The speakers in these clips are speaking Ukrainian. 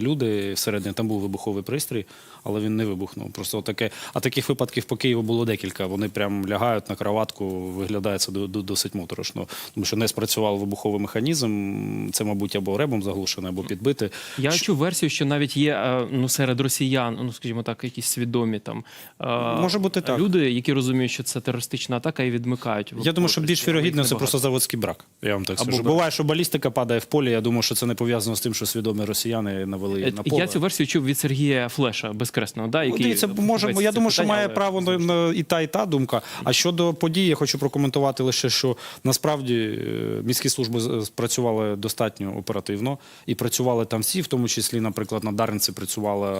Люди всередині там був вибуховий пристрій, але він не вибухнув. Просто таке. А таких випадків по Києву було декілька. Вони прям лягають на кроватку, виглядає це до- до- досить моторошно. Тому що не спрацював вибуховий механізм. Це, мабуть, або ребом заглушене, або підбите. Я Що- чув версію, що навіть є е, ну серед росіян, ну скажімо так, якісь свідомі там е, Може бути так. люди, які розуміють, що це терористична атака і відмикають. Я думаю, що більш їх вірогідно це просто заводський брак. Я вам так скажу. Буває, що балістика падає в полі. Я думаю, що це не пов'язано з тим, що свідомі росіяни навели Е, на поле. Я цю версію чув від Сергія Флеша безкресного, да, Ну, який Дивіться, може, я думаю, що питання, має право на, на і та, і та думка. А щодо подій, я хочу прокоментувати лише, що насправді е, міські служби спрацювали достатньо оперативно і працювали там всі, в тому числі, наприклад, на Дарниці працювала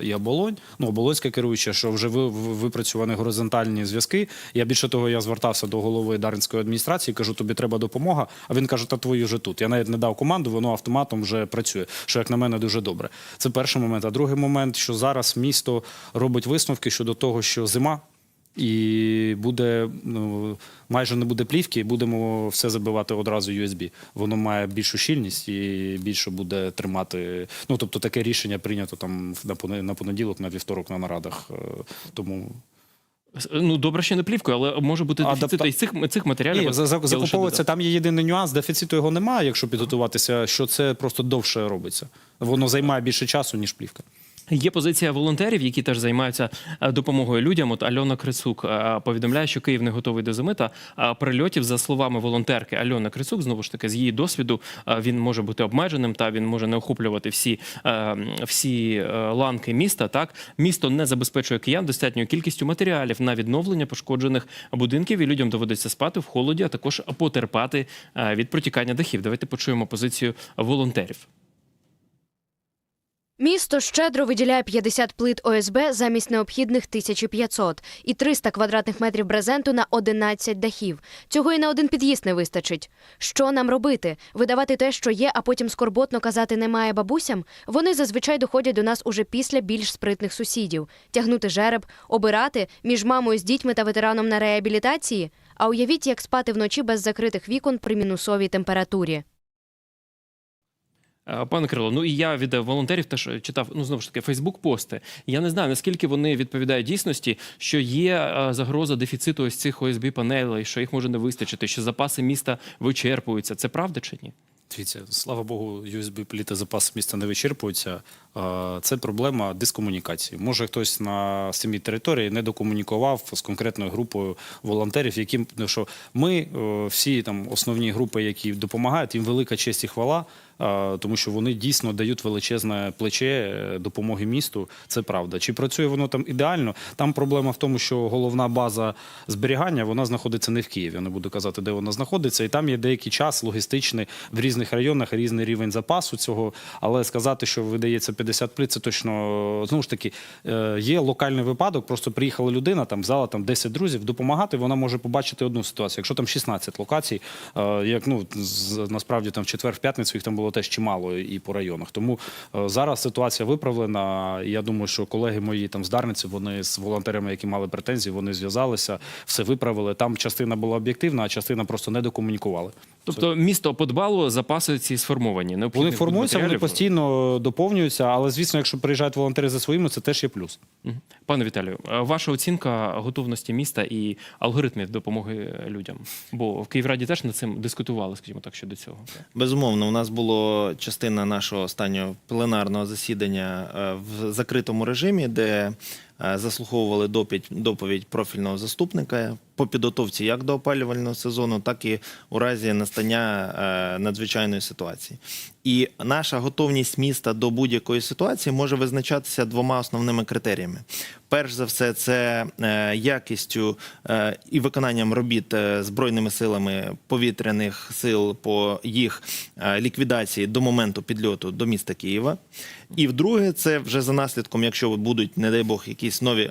е, і оболонь, ну оболонська керуюча, що вже ви, ви- випрацьовані горизонтальні зв'язки. Я більше того, я звертався до голови Дарницької адміністрації, кажу, тобі треба допомога. А він каже, та твої вже тут. Я навіть не дав команду, воно автоматом вже працює. Що як на мене дуже добре. Це перший момент. А другий момент, що зараз місто робить висновки щодо того, що зима. І буде ну майже не буде плівки, і будемо все забивати одразу USB. Воно має більшу щільність і більше буде тримати. Ну тобто таке рішення прийнято там на понеділок, на вівторок на нарадах. Е, Тому Ну добре, ще не плівкою, але може бути Адапта- дефіцит і цих цих матеріалів. Ні, за- за- закуповується. Там є єдиний нюанс. Дефіциту його немає, якщо підготуватися, що це просто довше робиться. Воно займає більше часу, ніж плівка. Є позиція волонтерів, які теж займаються е, допомогою людям. От Альона Крицук е, повідомляє, що Київ не готовий до зими та е, прильотів. За словами волонтерки Альони Крицук, знову ж таки, з її досвіду він може бути обмеженим та він може не охоплювати всі, всі ланки міста. Так місто не забезпечує киян достатньою кількістю матеріалів на відновлення пошкоджених будинків, і людям доводиться спати в холоді, а також потерпати від протікання дахів. Давайте почуємо позицію волонтерів. Місто щедро виділяє 50 плит ОСБ замість необхідних 1500 і 300 квадратних метрів брезенту на 11 дахів. Цього і на один під'їзд не вистачить. Що нам робити? Видавати те, що є, а потім скорботно казати немає бабусям? Вони зазвичай доходять до нас уже після більш спритних сусідів. Тягнути жереб, обирати між мамою з дітьми та ветераном на реабілітації? А уявіть, як спати вночі без закритих вікон при мінусовій температурі. Е, Пане Крило, ну і я від е, волонтерів теж читав ну знову ж таки Фейсбук-пости. Я не знаю наскільки вони відповідають дійсності, що є е, загроза дефіциту ось цих ОСБ панелей, що їх може не вистачити, що запаси міста вичерпуються. Це правда чи ні? Дивіться, слава Богу, USB пліти запас міста не вичерпуються. Е, Це проблема дискомунікації. Може, хтось на самій території не докомунікував з конкретною групою волонтерів, яким ну, що ми е, всі там основні групи, які допомагають, їм велика честь і хвала. Тому що вони дійсно дають величезне плече е, допомоги місту. Це правда. Чи працює воно там ідеально? Там проблема в тому, що головна база зберігання вона знаходиться не в Києві. Я не буду казати, де вона знаходиться, і там є деякий час логістичний в різних районах, різний рівень запасу цього. Але сказати, що видається 50 плит, це точно знову ж таки е, є локальний випадок. Просто приїхала людина, там взяла там 10 друзів допомагати. Вона може побачити одну ситуацію. Якщо там 16 локацій, е, як ну насправді там в четвер, в п'ятницю їх там було теж чимало і по районах. Тому е, зараз ситуація виправлена. Я думаю, що колеги мої там з Дарниці, вони з волонтерами, які мали претензії, вони зв'язалися, все виправили. Там частина була об'єктивна, а частина просто не докомунікували. Тобто місто подбало, запаси ці сформовані. Вони необхідних формуються, вони постійно доповнюються, але звісно, якщо приїжджають волонтери за своїми, це теж є плюс. Пане Віталію, е, ваша оцінка готовності міста і алгоритмів допомоги людям. Бо в Київраді теж над цим дискутували, скажімо так, щодо цього. Безумовно, у нас була частина нашого останнього пленарного засідання е, в закритому режимі, де заслуховували доповідь, доповідь профільного заступника по підготовці як до опалювального сезону, так і у разі настання е, надзвичайної ситуації. І наша готовність міста до будь-якої ситуації може визначатися двома основними критеріями. Перш за все, це е, якістю е, і виконанням робіт е, збройними силами повітряних сил по їх е, ліквідації до моменту підльоту до міста Києва. І вдруге, це вже за наслідком, якщо будуть, не дай Бог, якісь нові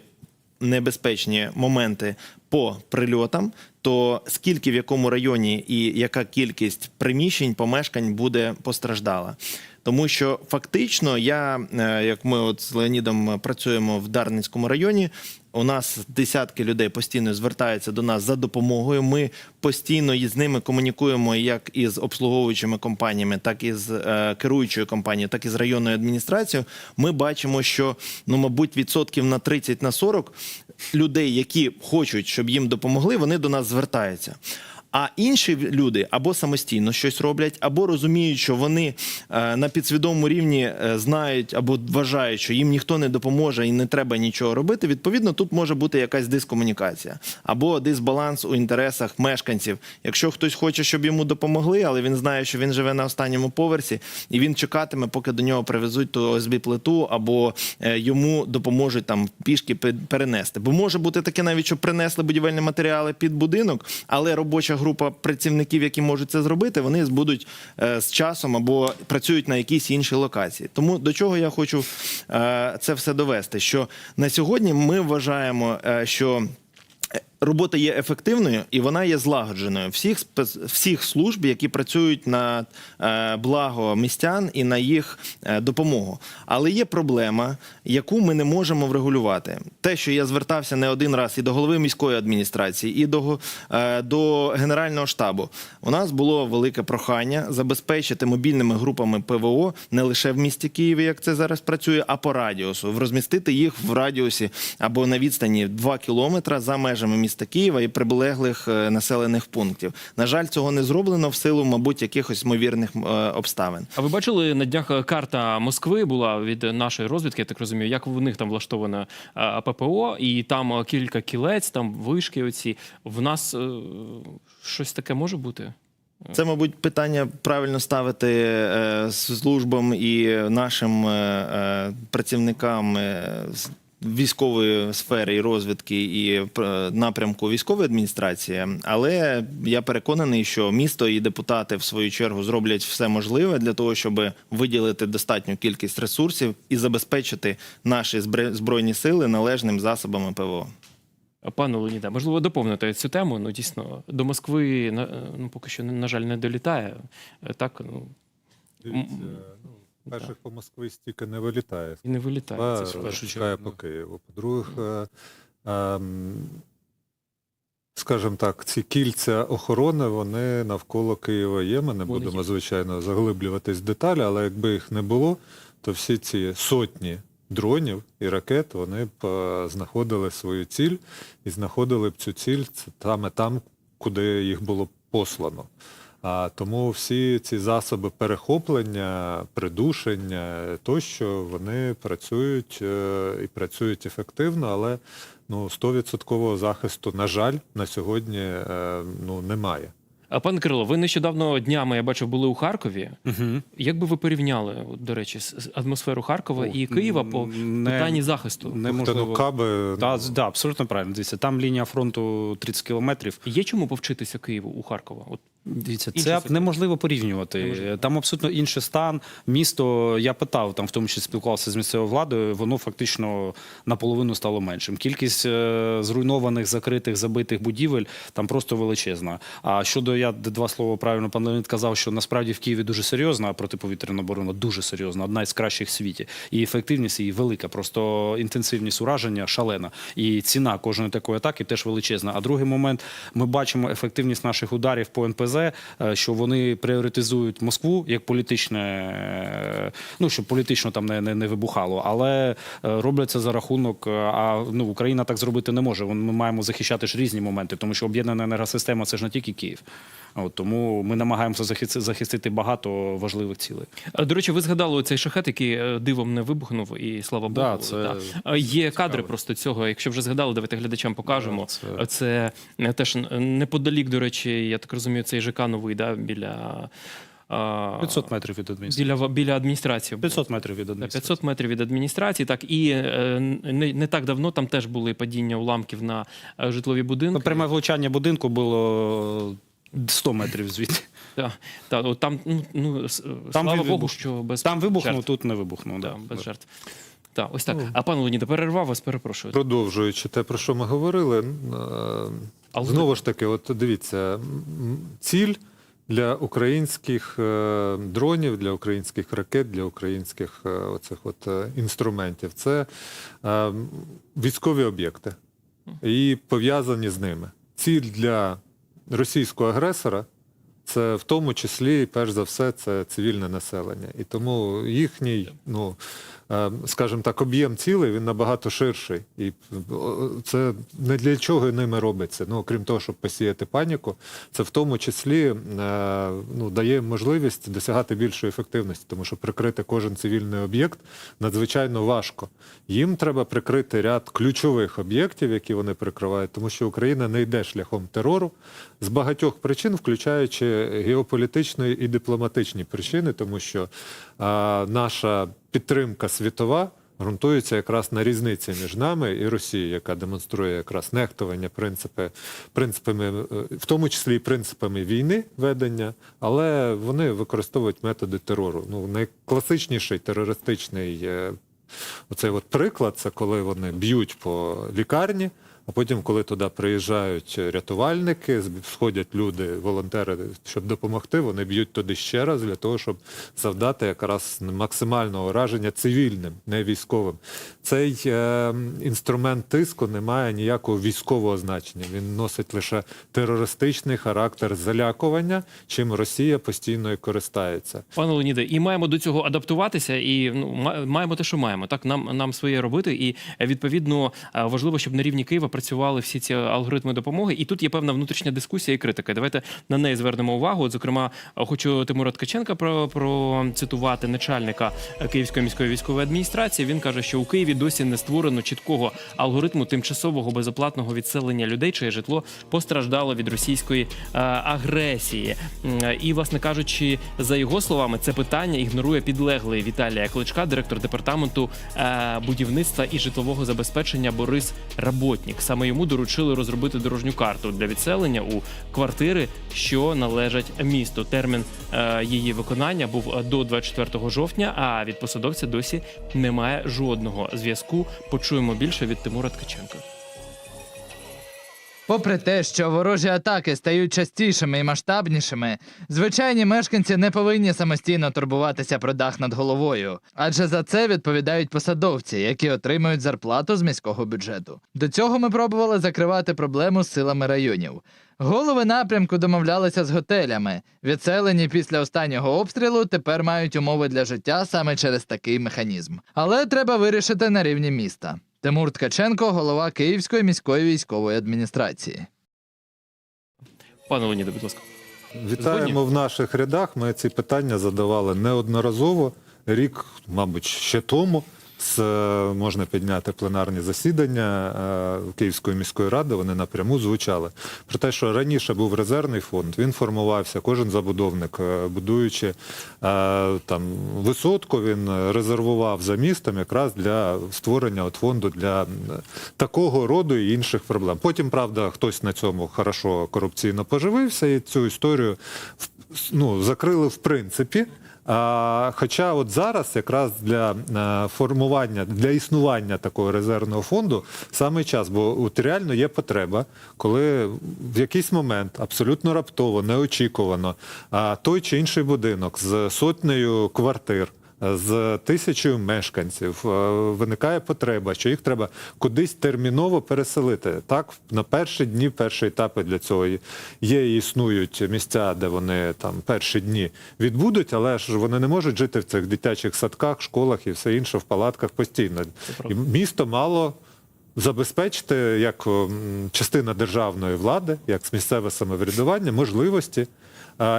небезпечні моменти по прильотам, то скільки в якому районі і яка кількість приміщень, помешкань буде постраждала. Тому що фактично я, е, як ми от з Леонідом працюємо в Дарницькому районі, у нас десятки людей постійно звертаються до нас за допомогою. Ми постійно із ними комунікуємо як із обслуговуючими компаніями, так і з е, керуючою компанією, так і з районною адміністрацією. Ми бачимо, що ну, мабуть, відсотків на 30 на 40 людей, які хочуть, щоб їм допомогли, вони до нас звертаються. А інші люди або самостійно щось роблять, або розуміють, що вони е, на підсвідомому рівні е, знають або вважають, що їм ніхто не допоможе і не треба нічого робити. Відповідно, тут може бути якась дискомунікація або дисбаланс у інтересах мешканців. Якщо хтось хоче, щоб йому допомогли, але він знає, що він живе на останньому поверсі, і він чекатиме, поки до нього привезуть ту ОСБ плиту, або е, йому допоможуть там пішки перенести. Бо може бути таке, навіть що принесли будівельні матеріали під будинок, але робоча група працівників, які можуть це зробити, вони будуть е, з часом або працюють на якійсь іншій локації. Тому до чого я хочу е, це все довести? Що на сьогодні ми вважаємо, е, що робота є ефективною і вона є злагодженою всіх всіх служб, які працюють на е, благо містян і на їх е, допомогу. Але є проблема, яку ми не можемо врегулювати. Те, що я звертався не один раз і до голови міської адміністрації, і до, е, до генерального штабу. У нас було велике прохання забезпечити мобільними групами ПВО не лише в місті Києві, як це зараз працює, а по радіусу, розмістити їх в радіусі або на відстані 2 кілометра за межами міста Києва і прилеглих е, населених пунктів. На жаль, цього не зроблено в силу, мабуть, якихось ймовірних е, обставин. А ви бачили на днях е, карта Москви була від нашої розвідки, я так розумію, як в них там влаштовано е, ППО, і там кілька кілець, там вишки. Оці в нас щось таке може бути. Це, мабуть, питання правильно ставити службам і нашим працівникам військової сфери і розвідки і е, напрямку військової адміністрації. Але я переконаний, що місто і депутати в свою чергу зроблять все можливе для того, щоб виділити достатню кількість ресурсів і забезпечити наші збройні сили належним засобами ПВО. Пане Леоніде, можливо, доповнити цю тему. Ну, дійсно, до Москви на- ну, поки що, на жаль, не долітає. Так, ну, Дивіться, ну, перших по Москві стільки не вилітає. і не вилітає. Ба, Це ж перше. чекає по Києву. По-друге, ем, скажімо так, ці кільця охорони, вони навколо Києва є. Ми не Вони будемо, є. звичайно, заглиблюватись в деталі, але якби їх не було, то всі ці сотні дронів і ракет, вони б е, знаходили свою ціль і знаходили б цю ціль саме там, куди їх було послано. А тому всі ці засоби перехоплення, придушення тощо вони працюють е, і працюють ефективно, але ну 100% захисту, на жаль, на сьогодні е, ну немає. А пане Кирило, ви нещодавно днями, я бачив, були у Харкові. Угу. Як би ви порівняли, до речі, атмосферу Харкова і Києва по не- питанні захисту? Та, ну, Неможливо. каби, Да, ну, да, абсолютно правильно. Дивіться, там лінія фронту 30 кілометрів. Є чому повчитися Києву у Харкова? От Дивіться, це сектор. неможливо порівнювати. Неможливо. Там абсолютно інший стан. Місто, я питав, там в тому числі спілкувався з місцевою владою, воно фактично наполовину стало меншим. Кількість е, зруйнованих, закритих, забитих будівель там просто величезна. А щодо я два слова правильно пан Леонід казав, що насправді в Києві дуже серйозна протиповітряна оборона, дуже серйозна, одна із кращих в світі. І ефективність її велика, просто інтенсивність ураження шалена. І ціна кожної такої атаки теж величезна. А другий момент ми бачимо ефективність наших ударів по НПЗ, е, що вони пріоритизують Москву як політичне, е, ну щоб політично там не, не, не вибухало, але е, роблять це за рахунок. А ну Україна так зробити не може. Ми маємо захищати ж різні моменти, тому що об'єднана енергосистема це ж не тільки Київ. От тому ми намагаємося захисти- захистити багато важливих цілей. До речі, ви згадали цей шахет, який дивом не вибухнув, і слава Богу. Да, це А, Є кадри просто цього. Якщо вже згадали, давайте глядачам покажемо. Да, це- Це теж неподалік, до речі, я так розумію, цей ЖК новий, да, біля. 500 метрів від адміністрації. Біля, біля адміністрації. 500 метрів від адміністрації. 500 метрів від адміністрації, так і е, не, не так давно там теж були падіння уламків на е, житлові будинки. Ну, Пряме влучання будинку було 100 метрів звідти. Та, от там, ну, ну, Там слава Богу, що без Там вибухнув, жертв. тут не вибухнув. Да, Да. без жертв. Так, ось так. А пан Леоніде, перервав вас, перепрошую. Продовжуючи те, про що ми говорили, Але- знову ж таки, от дивіться, ціль для українських е, дронів, для українських ракет, для українських е, оцих от е, інструментів. Це військові об'єкти і пов'язані з ними. Ціль для російського агресора це в тому числі, перш за все, це цивільне населення. І тому їхній, ну скажімо так, об'єм цілей він набагато ширший. І це не для чого ними робиться. Ну, окрім того, щоб посіяти паніку, це в тому числі е, ну, дає можливість досягати більшої ефективності, тому що прикрити кожен цивільний об'єкт надзвичайно важко. Їм треба прикрити ряд ключових об'єктів, які вони прикривають, тому що Україна не йде шляхом терору з багатьох причин, включаючи геополітичні і дипломатичні причини, тому що а, наша підтримка світова ґрунтується якраз на різниці між нами і Росією, яка демонструє якраз нехтування принципи, принципами, е, в тому числі і принципами війни ведення, але вони використовують методи терору. Ну, найкласичніший терористичний е, оцей от приклад це коли вони б'ють по лікарні. А потім, коли туди приїжджають рятувальники, сходять люди, волонтери, щоб допомогти, вони б'ють туди ще раз для того, щоб завдати якраз максимального ураження цивільним, не військовим. Цей е, інструмент тиску не має ніякого військового значення. Він носить лише терористичний характер залякування, чим Росія постійно і користається. Пане Леоніде, і маємо до цього адаптуватися, і ну маємо те, що маємо. Так нам нам своє робити, і відповідно е, важливо, щоб на рівні Києва працювали всі ці алгоритми допомоги. І тут є певна внутрішня дискусія і критика. Давайте на неї звернемо увагу. От, зокрема, хочу Тимура Ткаченка про процитувати начальника Київської міської військової адміністрації. Він каже, що у Києві досі не створено чіткого алгоритму тимчасового безоплатного відселення людей, чиє житло постраждало від російської е, агресії. І, власне кажучи, за його словами, це питання ігнорує підлеглий Віталія Кличка, директор департаменту е, будівництва і житлового забезпечення Борис Работнік. Саме йому доручили розробити дорожню карту для відселення у квартири, що належать місту. Термін е, її виконання був до 24 жовтня. А від посадовця досі немає жодного зв'язку. Почуємо більше від Тимура Ткаченка. Попри те, що ворожі атаки стають частішими і масштабнішими, звичайні мешканці не повинні самостійно турбуватися про дах над головою, адже за це відповідають посадовці, які отримують зарплату з міського бюджету. До цього ми пробували закривати проблему з силами районів. Голови напрямку домовлялися з готелями. Відселені після останнього обстрілу тепер мають умови для життя саме через такий механізм. Але треба вирішити на рівні міста. Тимур Ткаченко, голова Київської міської військової адміністрації. Пане Леоніде, будь ласка. Вітаємо в наших рядах. Ми ці питання задавали неодноразово. Рік, мабуть, ще тому. Можна підняти пленарні засідання е, Київської міської ради, вони напряму звучали. Про те, що раніше був резервний фонд, він формувався, кожен забудовник, е, будуючи е, там, висотку, він резервував за містом якраз для створення от фонду для такого роду і інших проблем. Потім, правда, хтось на цьому хорошо корупційно поживився, і цю історію ну, закрили в принципі. Хоча от зараз якраз для е, формування, для існування такого резервного фонду саме час, бо от реально є потреба, коли в якийсь момент абсолютно раптово, неочікувано, той чи інший будинок з сотнею квартир. З тисячою мешканців е, виникає потреба, що їх треба кудись терміново переселити. Так, на перші дні, перші етапи для цього є і існують місця, де вони там перші дні відбудуть, але ж вони не можуть жити в цих дитячих садках, школах і все інше в палатках постійно. І місто мало забезпечити як частина державної влади, як місцеве самоврядування, можливості.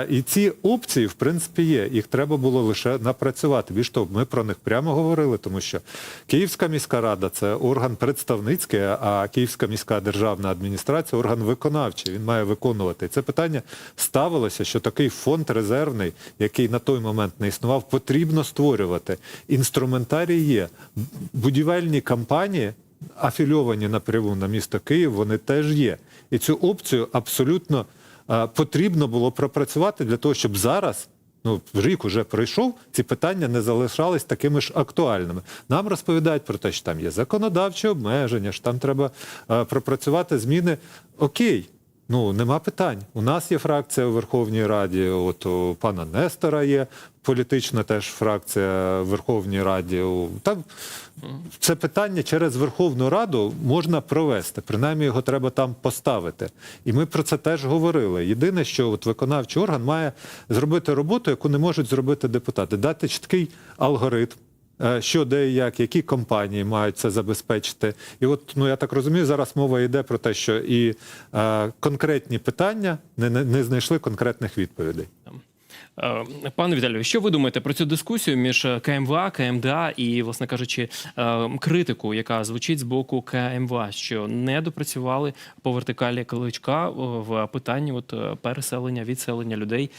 І ці опції, в принципі, є. Їх треба було лише напрацювати. Більш того, ми про них прямо говорили, тому що Київська міська рада це орган представницький, а Київська міська державна адміністрація орган виконавчий. Він має виконувати. І це питання ставилося, що такий фонд резервний, який на той момент не існував, потрібно створювати. Інструментарій є. Будівельні компанії афільовані напряму на місто Київ, вони теж є. І цю опцію абсолютно потрібно було пропрацювати для того, щоб зараз. Ну, рік уже пройшов, ці питання не залишались такими ж актуальними. Нам розповідають про те, що там є законодавчі обмеження, що там треба е, пропрацювати зміни. Окей, Ну, нема питань. У нас є фракція у Верховній Раді, от у пана Нестора є політична теж фракція в Верховній Раді. Там це питання через Верховну Раду можна провести. Принаймні його треба там поставити. І ми про це теж говорили. Єдине, що от виконавчий орган має зробити роботу, яку не можуть зробити депутати, дати чіткий алгоритм. Е, Що, де і як, які компанії мають це забезпечити. І от, ну я так розумію, зараз мова йде про те, що і е, конкретні питання не, не, не знайшли конкретних відповідей. Е, Пане Віталію, що ви думаєте про цю дискусію між е, КМВА, КМДА і, власне кажучи, е, критику, яка звучить з боку КМВА, що не допрацювали по вертикалі кличка в питанні от переселення, відселення людей,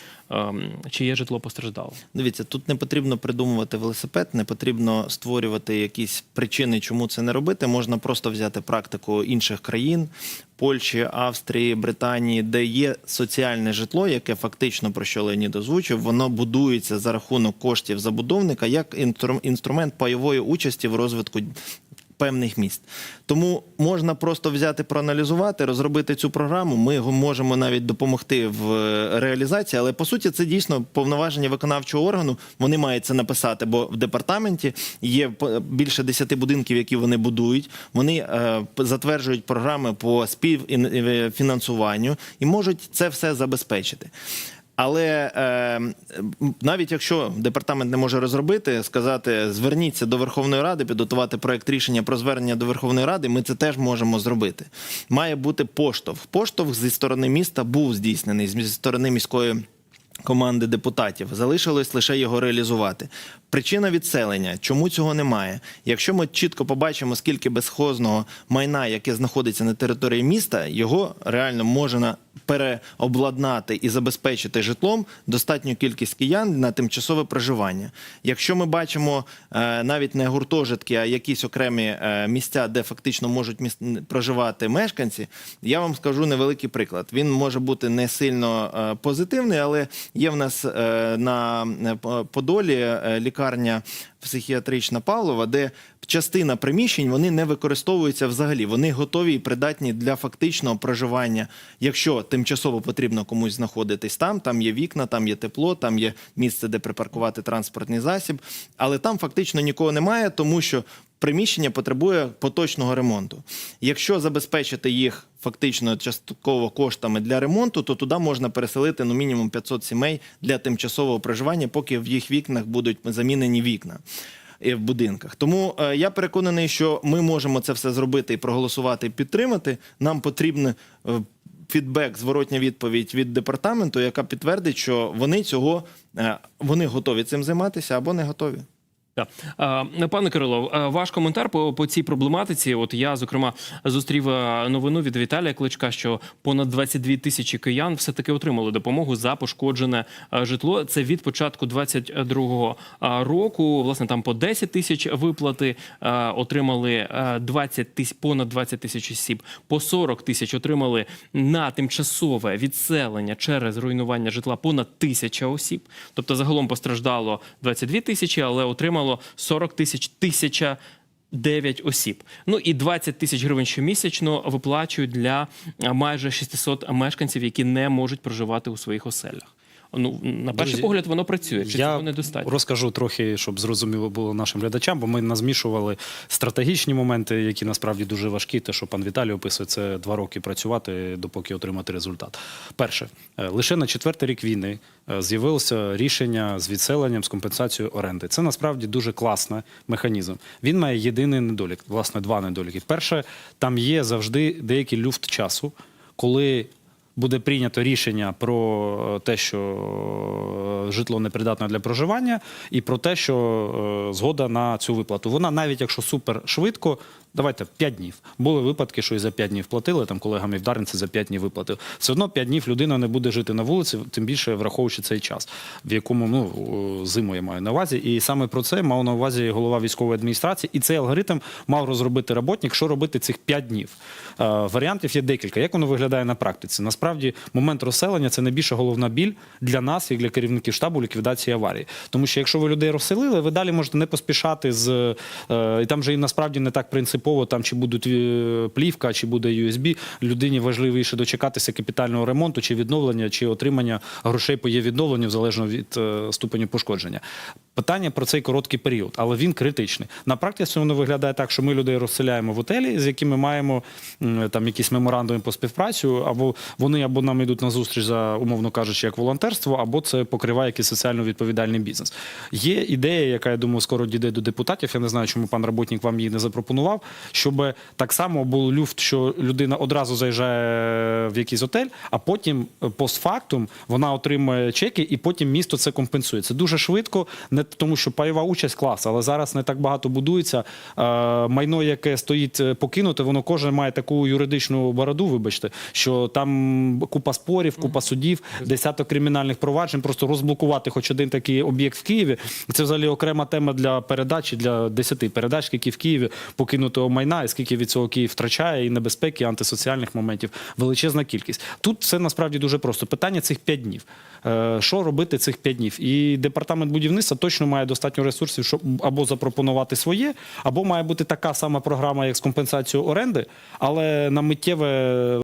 чиє житло постраждало? Дивіться, тут не потрібно придумувати велосипед, не потрібно створювати якісь причини, чому це не робити. Можна просто взяти практику інших країн. Польщі, Австрії, Британії, де є соціальне житло, яке фактично про що Леонід озвучив, воно будується за рахунок коштів забудовника як інстру- інструмент пайової участі в розвитку певних міст. Тому можна просто взяти, проаналізувати, розробити цю програму. Ми можемо навіть допомогти в е, реалізації, але по суті це дійсно повноваження виконавчого органу. Вони мають це написати, бо в департаменті є більше 10 будинків, які вони будують. Вони е, затверджують програми по співфінансуванню і можуть це все забезпечити. Але е, навіть якщо департамент не може розробити, сказати зверніться до Верховної Ради, підготувати проект рішення про звернення до Верховної Ради, ми це теж можемо зробити. Має бути поштовх. Поштовх зі сторони міста був здійснений зі сторони міської. Команди депутатів залишилось лише його реалізувати. Причина відселення, чому цього немає? Якщо ми чітко побачимо, скільки безхозного майна, яке знаходиться на території міста, його реально можна переобладнати і забезпечити житлом достатню кількість киян на тимчасове проживання. Якщо ми бачимо е, навіть не гуртожитки, а якісь окремі е, місця, де фактично можуть проживати мешканці, я вам скажу невеликий приклад. Він може бути не сильно е, позитивний, але є в нас на Подолі е, лікарня психіатрична Павлова, де частина приміщень вони не використовуються взагалі. Вони готові і придатні для фактичного проживання. Якщо тимчасово потрібно комусь знаходитись там, там є вікна, там є тепло, там є місце, де припаркувати транспортний засіб. Але там фактично нікого немає, тому що приміщення потребує поточного ремонту. Якщо забезпечити їх фактично частково коштами для ремонту, то туди можна переселити ну мінімум 500 сімей для тимчасового проживання, поки в їх вікнах будуть замінені вікна. е, В будинках тому е, я переконаний, що ми можемо це все зробити і проголосувати, і підтримати. Нам потрібно е, фідбек, зворотня відповідь від департаменту, яка підтвердить, що вони цього е, вони готові цим займатися або не готові. Так. Пане Кирило, ваш коментар по, по цій проблематиці. От я, зокрема, зустрів новину від Віталія Кличка, що понад 22 тисячі киян все-таки отримали допомогу за пошкоджене житло. Це від початку 22-го року. Власне, там по 10 тисяч виплати отримали а, 20 тисяч, понад 20 тисяч осіб, по 40 тисяч отримали на тимчасове відселення через руйнування житла понад тисяча осіб. Тобто загалом постраждало 22 тисячі, але отримало 40 тисяч тисяча. 9 осіб. Ну і 20 тисяч гривень щомісячно виплачують для майже 600 мешканців, які не можуть проживати у своїх оселях. Ну, на перший Друзі, погляд, воно працює. Чи Я цього недостатньо? розкажу трохи, щоб зрозуміло було нашим глядачам, бо ми назмішували стратегічні моменти, які насправді дуже важкі. Те, що пан Віталій описує, це два роки працювати, допоки отримати результат. Перше, е, лише на четвертий рік війни е, з'явилося рішення з відселенням з компенсацією оренди. Це насправді дуже класний механізм. Він має єдиний недолік, власне, два недоліки. Перше, там є завжди деякий люфт часу, коли буде прийнято рішення про е, те, що житло житло непридатне для проживання, і про те, що е, згода на цю виплату. Вона навіть якщо супер швидко, давайте 5 днів. Були випадки, що і за 5 днів платили, там колегам і в за 5 днів виплатив. Все одно 5 днів людина не буде жити на вулиці, тим більше враховуючи цей час, в якому ну зиму я маю на увазі. І саме про це мав на увазі голова військової адміністрації. І цей алгоритм мав розробити роботник, що робити цих 5 днів. Е, Варіантів є декілька. Як воно виглядає на практиці? Насправді момент розселення це найбільша головна біль для нас, як для керівників штабу ліквідації аварії. Тому що якщо ви людей розселили, ви далі можете не поспішати з е, і там вже і насправді не так принципово, там чи будуть е, плівка, чи буде USB. Людині важливіше дочекатися капітального ремонту, чи відновлення, чи отримання грошей по є відновленню, залежно від е, ступеню пошкодження. Питання про цей короткий період, але він критичний. На практиці воно виглядає так, що ми людей розселяємо в отелі, з якими маємо там якісь меморандуми по співпрацю, або вони або нам йдуть на зустріч за умовно кажучи, як волонтерство, або це покриває якийсь соціально відповідальний бізнес. Є ідея, яка я думаю, скоро дійде до депутатів. Я не знаю, чому пан Работник вам її не запропонував. Щоб так само був люфт, що людина одразу заїжджає в якийсь отель, а потім е, постфактум вона отримує чеки, і потім місто це компенсує. Це дуже швидко, не тому, що пайова участь клас, але зараз не так багато будується. Е, майно, яке стоїть е, покинуте, воно кожен має таку юридичну бороду, вибачте, що там купа спорів, купа судів, десяток кримінальних проваджень. Просто розблокувати хоч один такий об'єкт в Києві. Це взагалі окрема тема для передачі для 10 передач, скільки в Києві покинутого майна, і скільки від цього Київ втрачає, і небезпеки, і антисоціальних моментів. Величезна кількість. Тут це насправді дуже просто. Питання цих 5 днів. Е, Що робити цих 5 днів? І департамент будівництва точно має достатньо ресурсів, щоб або запропонувати своє, або має бути така сама програма, як з компенсацією оренди, але на миттєве